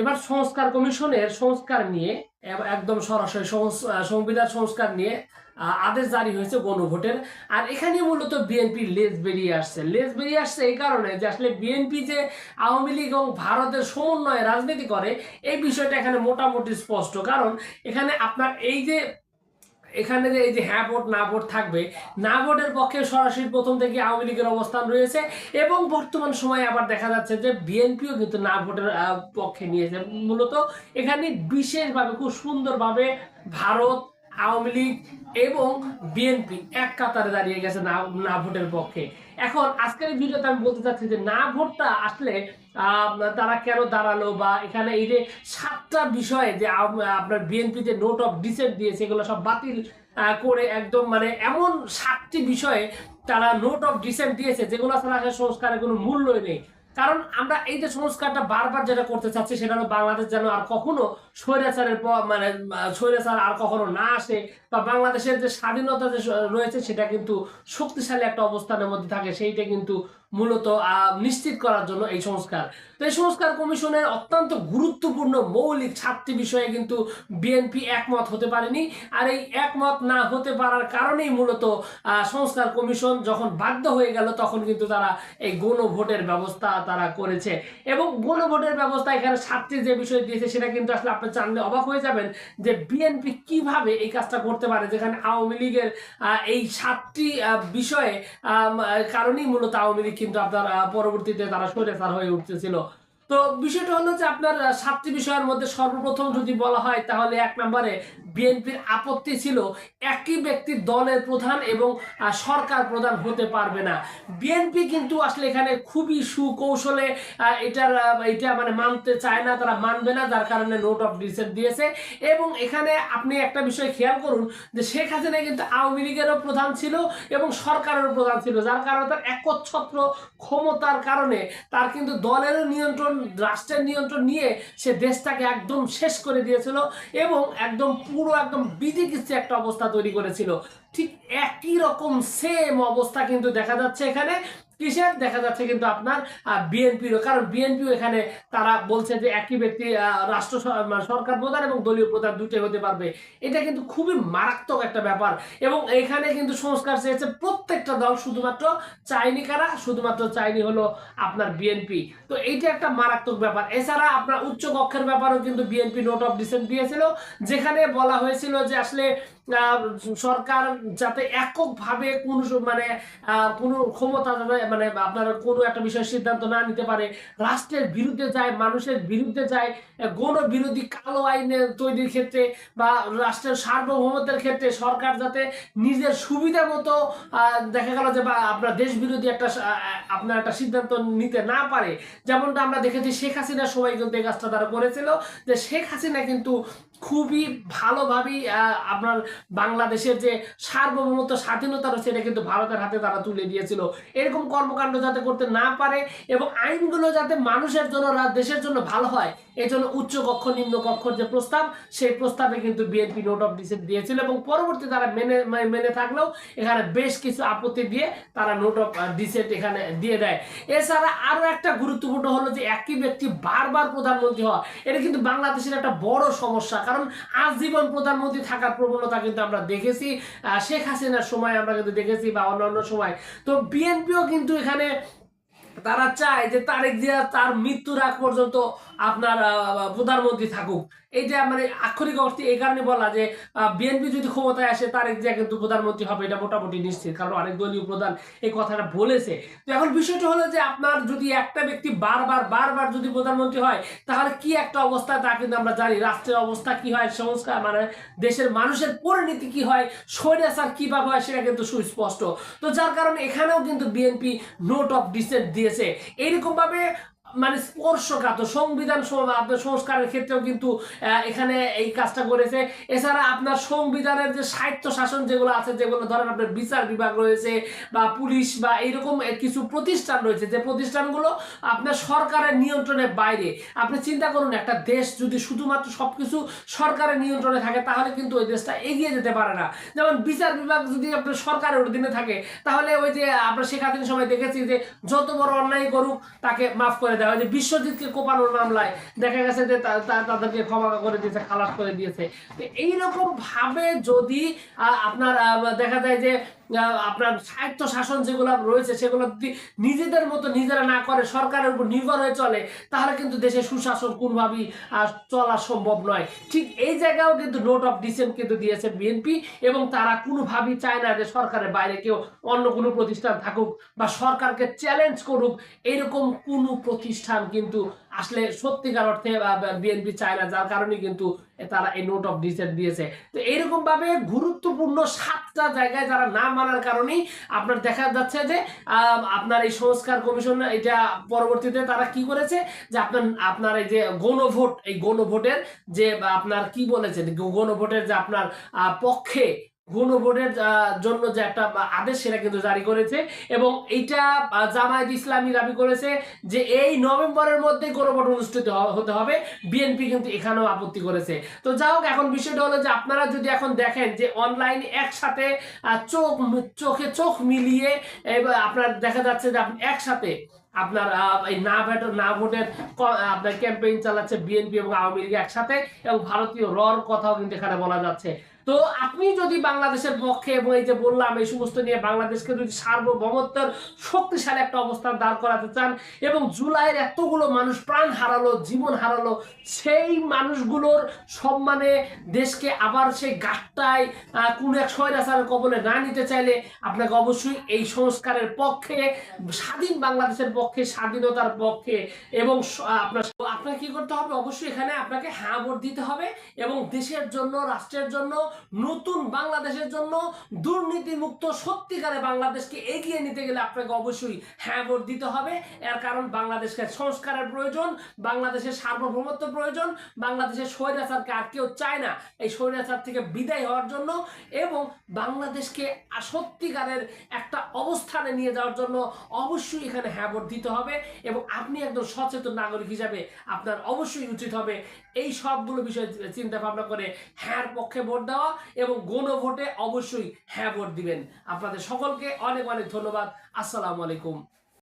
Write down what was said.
এবার সংস্কার কমিশনের সংস্কার নিয়ে একদম সরাসরি সংবিধান সংস্কার নিয়ে আদেশ জারি হয়েছে গণভোটের। আর এখানে মূলত বিএনপি লেজ বেরিয়ে আসছে। লেজ বেরিয়ে আসছে এই কারণে যে আসলে বিএনপি যে আওয়ামী লীগ এবং ভারতের সমন্বয়ে রাজনীতি করে, এই বিষয়টা এখানে মোটামুটি স্পষ্ট। কারণ এখানে আপনার এই যে এখানে যে এই যে হ্যাঁ ভোট, না ভোট থাকবে, না ভোটের পক্ষে সরাসরি প্রথম থেকে আওয়ামী লীগের অবস্থান রয়েছে এবং বর্তমান সময়ে আবার দেখা যাচ্ছে যে বিএনপিও কিন্তু না ভোটের পক্ষে নিয়েছে। মূলত এখানে বিশেষভাবে খুব সুন্দরভাবে ভারত, আওয়ামী লীগ এবং বিএনপি এক কাতারে দাঁড়িয়ে গেছে না না ভোটের পক্ষে। এখন আজকের এই ভিডিওতে আমি বলতে চাচ্ছি যে না ভোটটা আসলে তারা কেন দাঁড়াল বা এখানে এই যে সাতটা বিষয়ে যে আপনার বিএনপি যে নোট অফ ডিসেন্ট দিয়েছে এগুলো সব বাতিল করে একদম মানে এমন সাতটি বিষয়ে তারা নোট অফ ডিসেন্ট দিয়েছে, যেগুলো আসলে সংস্কারের কোনো মূল্যই নেই। কারণ আমরা এই যে সংস্কারটা বারবার যেটা করতে চাচ্ছি, সেটা হলো বাংলাদেশ যেন আর কখনো স্বৈরাচারের মানে স্বৈরাচার আর কখনো না আসে, বা বাংলাদেশের যে স্বাধীনতা যে রয়েছে, সেটা কিন্তু শক্তিশালী একটা অবস্থানের মধ্যে থাকে। সেইটা কিন্তু মূলত নিশ্চিত করার জন্য এই সংস্কার। তো এই সংস্কার কমিশনের অত্যন্ত গুরুত্বপূর্ণ মৌলিক সাতটি বিষয়ে কিন্তু বিএনপি একমত হতে পারেনি। আর এই একমত না হতে পারার কারণেই মূলত সংস্কার কমিশন যখন বাধ্য হয়ে গেল, তখন কিন্তু তারা এই গণভোটের ব্যবস্থা তারা করেছে। এবং গণভোটের ব্যবস্থা এখানে সাতটি যে বিষয় দিয়েছে, সেটা কিন্তু আসলে আপনি জানলে অবাক হয়ে যাবেন যে বিএনপি কীভাবে এই কাজটা করতে পারে, যেখানে আওয়ামী লীগের এই সাতটি বিষয়ে কারণেই মূলত আওয়ামী লীগ কিন্তু আপনার পরবর্তীতে তারা স্বৈরাচার হয়ে উঠতেছিল। তো বিষয়টা হলো যে আপনার সাতটি বিষয়ের মধ্যে সর্বপ্রথম যদি বলা হয়, তাহলে এক নম্বরে বিএনপির আপত্তি ছিল একই ব্যক্তি দলের প্রধান এবং সরকার প্রধান হতে পারবে না। বিএনপি কিন্তু আসলে এখানে খুবই সুকৌশলে এটার এটা মানে মানতে চায় না, তারা মানবে না, যার কারণে নোট অফ ডিসেন্ট দিয়েছে। এবং এখানে আপনি একটা বিষয় খেয়াল করুন যে শেখ হাসিনা কিন্তু আওয়ামী লীগেরও প্রধান ছিল এবং সরকারেরও প্রধান ছিল, যার কারণে তার একচ্ছত্র ক্ষমতার কারণে তার কিন্তু দলেরও নিয়ন্ত্রণ রাষ্ট্রের নিয়ন্ত্রণ নিয়ে সে দেশটাকে একদম শেষ করে দিয়েছিল এবং একদম পুরো একদম বিধিকিস্তি একটা অবস্থা তৈরি করেছিল। ঠিক একই রকম সেম অবস্থা কিন্তু দেখা যাচ্ছে এখানে। কিসের দেখা যাচ্ছে কিন্তু আপনার বিএনপিরও কারণ বিএনপিও এখানে তারা বলছে যে একই ব্যক্তি রাষ্ট্র মানে সরকার প্রধান এবং দলীয় প্রধান দুটোই হতে পারবে। এটা কিন্তু খুবই মারাত্মক একটা ব্যাপার। এবং এখানে কিন্তু সংস্কার চেয়েছে প্রত্যেকটা দল, শুধুমাত্র চাইনি কারা? শুধুমাত্র চাইনি হলো আপনার বিএনপি তো এইটা একটা মারাত্মক ব্যাপার। এছাড়া আপনার উচ্চ কক্ষের ব্যাপারেও কিন্তু বিএনপি নোট অফ ডিসেন্ট দিয়েছিল, যেখানে বলা হয়েছিল যে আসলে সরকার যাতে এককভাবে কোনো মানে কোনো ক্ষমতা যাতে মানে আপনার কোনো একটা বিষয় সিদ্ধান্ত না নিতে পারে। রাষ্ট্রের বিরুদ্ধে যায়, মানুষের বিরুদ্ধে যায় গণ বিরোধী কালো আইনের তৈরির ক্ষেত্রে বা রাষ্ট্রের সার্বভৌমত্বের ক্ষেত্রে সরকার যাতে নিজের সুবিধা মতো দেখা গেল যে বা আপনার দেশ বিরোধী একটা আপনার একটা সিদ্ধান্ত নিতে না পারে। যেমনটা আমরা দেখেছি শেখ হাসিনার সময় কিন্তু এই কাজটা তারা করেছিল, যে শেখ হাসিনা কিন্তু খুবই ভালোভাবেই আপনার বাংলাদেশের যে সার্বভৌমত্ব, স্বাধীনতা রয়েছে, এটা কিন্তু ভারতের হাতে তারা তুলে দিয়েছিল। এরকম কর্মকাণ্ড যাতে করতে না পারে এবং আইনগুলো যাতে মানুষের জন্য দেশের জন্য ভালো হয় এই জন্য উচ্চ কক্ষ, নিম্ন কক্ষর যে প্রস্তাব, সেই প্রস্তাবে কিন্তু বিএনপি নোট অফ ডিসেন্ট দিয়েছিল এবং পরবর্তী তারা মেনে মেনে থাকলেও এখানে বেশ কিছু আপত্তি দিয়ে তারা নোট অফ ডিসেন্ট এখানে দিয়ে দেয়। এছাড়া আরও একটা গুরুত্বপূর্ণ হলো যে একই ব্যক্তি বারবার প্রধানমন্ত্রী হওয়া, এটা কিন্তু বাংলাদেশের একটা বড় সমস্যা। কারণ আজীবন প্রধানমন্ত্রী থাকার প্রবণতা কিন্তু আমরা দেখেছি শেখ হাসিনার সময় আমরা কিন্তু দেখেছি বা অন্যান্য সময়। তো বিএনপিও কিন্তু এখানে তারা চায় যে তারেক জিয়া তার মৃত্যুর আগ পর্যন্ত আপনার প্রধানমন্ত্রী থাকুক। এইটা মানে আক্ষরিক অর্থে এই কারণে বলা যে বিএনপি যদি ক্ষমতায় আসে তারেক জিয়া কিন্তু প্রধানমন্ত্রী হবে, এটা মোটামুটি নিশ্চিত, কারণ অনেক দলীয় প্রধান এই কথাটা বলেছে। তো এখন বিষয়টা হলো যে, আপনার যদি একটা ব্যক্তি বারবার বারবার যদি প্রধানমন্ত্রী হয়, তাহলে কি একটা অবস্থা তা কিন্তু আমরা জানি। রাষ্ট্রের অবস্থা কি হয়, সংস্কার মানে দেশের মানুষের পরিণতি কি হয়, স্বৈরাচার কীভাবে হয়, সেটা কিন্তু সুস্পষ্ট। তো যার কারণে এখানেও কিন্তু বিএনপি নোট অফ ডিসেন্ট দিয়েছে। এইরকম ভাবে মানে স্পর্শকাত সংবিধান সংস্কারের ক্ষেত্রেও কিন্তু এখানে এই কাজটা করেছে। এছাড়া আপনার সংবিধানের যে সাহিত্য শাসন যেগুলো আছে, যেগুলো ধরেন আপনার বিচার বিভাগ রয়েছে বা পুলিশ বা এইরকম কিছু প্রতিষ্ঠান রয়েছে, যে প্রতিষ্ঠানগুলো আপনার সরকারের নিয়ন্ত্রণের বাইরে। আপনি চিন্তা করুন, একটা দেশ যদি শুধুমাত্র সবকিছু সরকারের নিয়ন্ত্রণে থাকে, তাহলে কিন্তু ওই দেশটা এগিয়ে যেতে পারে না। যেমন বিচার বিভাগ যদি আপনার সরকারের অধীনে থাকে, তাহলে ওই যে আমরা শেখ হাসিনার সময় দেখেছি যে, যত বড় অন্যায় করুক, তাকে মাফ করে দেওয়া যে বিশ্বজিৎকে কোপানোর মামলায় দেখা গেছে যে তাদেরকে ক্ষমা করে দিয়েছে, খালাস করে দিয়েছে। তো এইরকম ভাবে যদি আপনার দেখা যায় যে আপনার সাহিত্য শাসন যেগুলো রয়েছে, সেগুলো যদি নিজেদের মতো নিজেরা না করে, সরকারের উপর নির্ভর হয়ে চলে, তাহলে কিন্তু দেশে সুশাসন কোনোভাবেই চলা সম্ভব নয়। ঠিক এই জায়গাও কিন্তু নোট অফ ডিসেন্ট কিন্তু দিয়েছে বিএনপি এবং তারা কোনোভাবেই চায় না যে সরকারের বাইরে কেউ অন্য কোনো প্রতিষ্ঠান থাকুক বা সরকারকে চ্যালেঞ্জ করুক। এরকম কোনো প্রতিষ্ঠান কিন্তু আসলে সত্যিকার অর্থে বিএনপি চায় না যার কারণে কিন্তু তারা এই নোট অফ ডিসেন্ট দিয়েছে। তো এইরকম ভাবে গুরুত্বপূর্ণ সাতটা জায়গায় যারা না মানার কারণেই আপনার দেখা যাচ্ছে যে আপনার এই সংস্কার কমিশন এটা পরবর্তীতে তারা কি করেছে যে আপনার আপনার এই যে গণভোট, এই গণভোটের যে আপনার কি বলেছেন গণভোটের যে আপনার পক্ষে গণভোটের জন্য যে একটা আদেশ সেটা কিন্তু জারি করেছে এবং এইটা জামায়াত ইসলামী দাবি করেছে যে এই নভেম্বরের মধ্যে গণভোট অনুষ্ঠিত হতে হবে। বিএনপি কিন্তু এখানেও আপত্তি করেছে। তো এখন বিষয়টা হলো যে আপনারা যদি এখন দেখেন যে অনলাইনে একসাথে চোখ চোখে চোখ মিলিয়ে আপনার দেখা যাচ্ছে যে আপনি একসাথে আপনার এই না ভোট, না ভোটের আপনার ক্যাম্পেইন চালাচ্ছে বিএনপি এবং আওয়ামী লীগ একসাথে এবং ভারতীয় রর কথাও কিন্তু এখানে বলা যাচ্ছে। তো আপনি যদি বাংলাদেশের পক্ষে এবং এই যে বললাম এই সমস্ত নিয়ে বাংলাদেশকে যদি সার্বভৌমত্বের শক্তিশালী একটা অবস্থান দাঁড় করাতে চান এবং জুলাইয়ের এতগুলো মানুষ প্রাণ হারালো জীবন হারালো সেই মানুষগুলোর সম্মানে দেশকে আবার সেই গাট্টায় আহ, কোনো এক স্বৈরাচারের কবলে না নিতে চাইলে আপনাকে অবশ্যই এই সংস্কারের পক্ষে স্বাধীন বাংলাদেশের পক্ষে স্বাধীনতার পক্ষে এবং আপনার আপনাকে কি করতে হবে? অবশ্যই এখানে আপনাকে হ্যাঁ ভোট দিতে হবে এবং দেশের জন্য, রাষ্ট্রের জন্য, নতুন বাংলাদেশের জন্য দুর্নীতিমুক্ত, সত্যিকারে বাংলাদেশকে এগিয়ে নিতে গেলে আপনাকে অবশ্যই হ্যাঁ ভোট দিতে হবে। এর কারণ বাংলাদেশকে সংস্কারের প্রয়োজন, বাংলাদেশের সার্বভৌমত্ব প্রয়োজন, বাংলাদেশের স্বৈরাচারকে আর কেউ চায় না। এই স্বৈরাচার থেকে বিদায় হওয়ার জন্য এবং বাংলাদেশকে সত্যিকারের একটা অবস্থানে নিয়ে যাওয়ার জন্য অবশ্যই এখানে হ্যাঁ ভোট দিতে হবে এবং আপনি একজন সচেতন নাগরিক হিসাবে আপনার অবশ্যই উচিত হবে এই সবগুলো বিষয়ে চিন্তা ভাবনা করে হ্যাঁর পক্ষে ভোট দেওয়া এবং গণ ভোটে অবশ্যই হ্যাঁ ভোট দিবেন। আপনাদের সকলকে অনেক অনেক ধন্যবাদ। আসসালামু আলাইকুম।